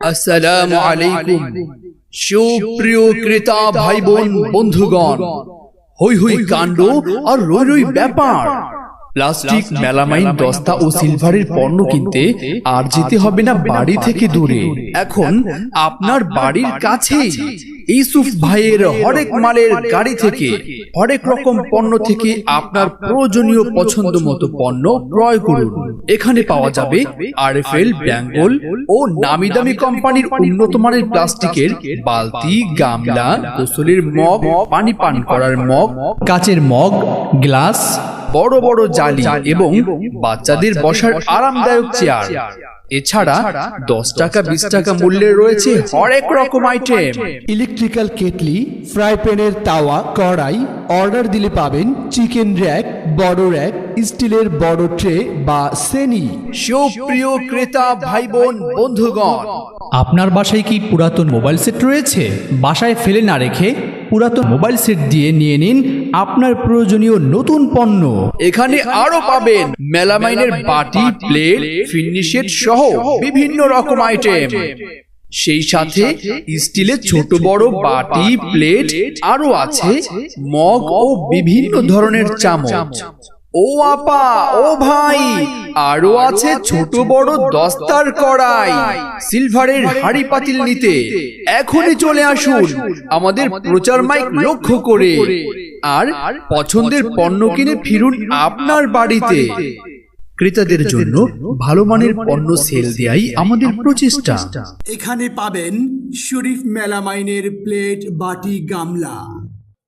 আসসালামু আলাইকুম সুপ্রিয় ক্রেতা ভাই বোন বন্ধুগণ হই হই কাণ্ড আর রই রই ব্যাপার প্লাস্টিক মেলামাইন দস্তা ও সিলভারের পণ্য কিনতে আর যেতে হবে না বাড়ি থেকে দূরে। এখন আপনার বাড়ির কাছেই ইউসুফ ভাইয়ের হরেক মালের গাড়ি থেকে হরেক রকম পণ্য থেকে আপনার প্রয়োজনীয় পছন্দ মতো পণ্য ক্রয় করুন। এখানে পাওয়া যাবে আরএফএল ব্যাঙ্গল ও নামি দামি কোম্পানির উন্নত মানের প্লাস্টিকের বালতি গামলা গোসলের মগ পানি পান করার মগ কাচের মগ গ্লাস বড় বড় জালি এবং বাচ্চাদের বসার আরামদায়ক চেয়ার। এছাড়া দশ টাকা বিশ টাকা মূল্যের রয়েছে হরেক রকম আইটেম ইলেকট্রিক্যাল কেটলি ফ্রাই প্যানের তাওয়া কড়াই অর্ডার দিলে পাবেন চিকেন র্যাক বড় র্যাক স্টিলের বড় ট্রে বা সেনি সুপ্রিয় ক্রেতা ভাই বোন বন্ধুগণ আপনার বাসায় কি পুরাতন মোবাইল সেট রয়েছে? বাসায় ফেলে না রেখে পুরাতন মোবাইল সেট দিয়ে নিয়ে নিন আপনার প্রয়োজনীয় নতুন পণ্য। এখানে আরও পাবেন মেলামাইনের বাটি প্লেট ফিনিশের সহ বিভিন্ন রকম আইটেম সেই সাথে স্টিলের ছোট বড় বাটি প্লেট আরও আছে মগ ও বিভিন্ন ধরনের চামচ। ও আপা ও ভাই আরও আছে ছোট বড় দস্তার কড়াই। সিলভারের হাড়ি পাতিল নিতে। এখনই চলে আসুন। আমাদের প্রচার মাইক লক্ষ্য করে। আর পছন্দের পণ্য কিনে ফিরুন আপনার বাড়িতে। ক্রেতাদের জন্য ভালো মানের পণ্য সেল দেয়াই আমাদের প্রচেষ্টা। এখানে পাবেন শরীফ মেলামাইনের প্লেট বাটি গামলা।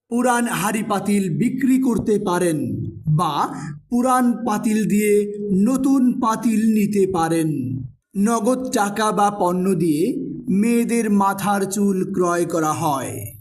পুরান হাড়ি পাতিল বিক্রি করতে পারেন। বা পুরান পাতিল দিয়ে নতুন পাতিল নিতে পারেন। নগদ টাকা বা পণ্য দিয়ে মেয়েদের মাথার চুল ক্রয় করা হয়।